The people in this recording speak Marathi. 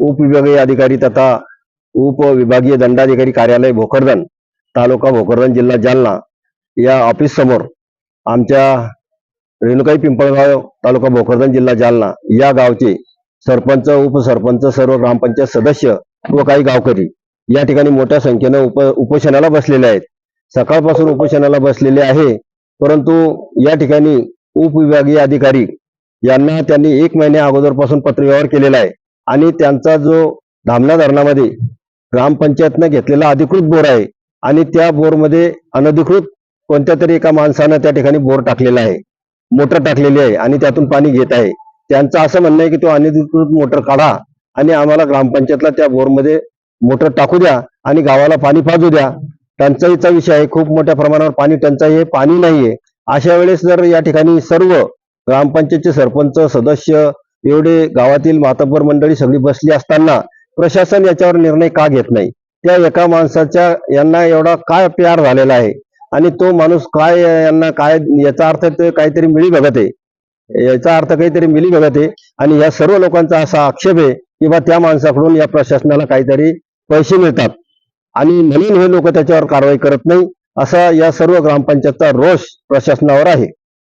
उपविभागीय अधिकारी तथा उपविभागीय दंडाधिकारी कार्यालय भोकरदन तालुका भोकरदन जिल्हा जालना या ऑफिस समोर आमच्या रेणुकाई पिंपळगाव तालुका भोकरदन जिल्हा जालना या गावचे सरपंच उपसरपंच सर्व ग्रामपंचायत सदस्य व काही गावकरी या ठिकाणी मोठ्या संख्येनं उप उपोषणाला बसलेले आहेत. सकाळपासून उपोषणाला बसलेले आहे परंतु या ठिकाणी उपविभागीय अधिकारी यांना त्यांनी एक महिन्या अगोदरपासून पत्रव्यवहार केलेला आहे. आणि त्यांचा जो धामणा धरणामध्ये ग्रामपंचायतनं घेतलेला अधिकृत बोर आहे आणि त्या बोरमध्ये अनधिकृत कोणत्या तरी एका माणसानं त्या ठिकाणी बोर टाकलेला आहे मोटर टाकलेली आहे आणि त्यातून पाणी घेत आहे. त्यांचं असं म्हणणं आहे की तो अनधिकृत मोटर काढा आणि आम्हाला ग्रामपंचायतला त्या बोरमध्ये मोटर टाकू द्या आणि गावाला पाणी पाजू द्या. टंचाईचा विषय आहे खूप मोठ्या प्रमाणावर पाणी टंचाई आहे पाणी नाहीये. अशा वेळेस जर या ठिकाणी सर्व ग्रामपंचायतचे सरपंच सदस्य एवढे गावातील मातब्बर मंडळी सगळी बसली असताना प्रशासन याच्यावर निर्णय का घेत नाही? त्या एका माणसाच्या यांना एवढा काय प्यार झालेला आहे? आणि तो माणूस काय यांना काय याचा अर्थ ते काहीतरी मिळी बघत आहे. याचा अर्थ काहीतरी मिली बघत आहे. आणि या सर्व लोकांचा असा आक्षेप आहे की बा त्या माणसाकडून या प्रशासनाला काहीतरी पैसे मिळतात. आणि म्हणून हे लोक त्याच्यावर कारवाई करत नाही. असा या सर्व ग्रामपंचायतचा रोष प्रशासनावर आहे.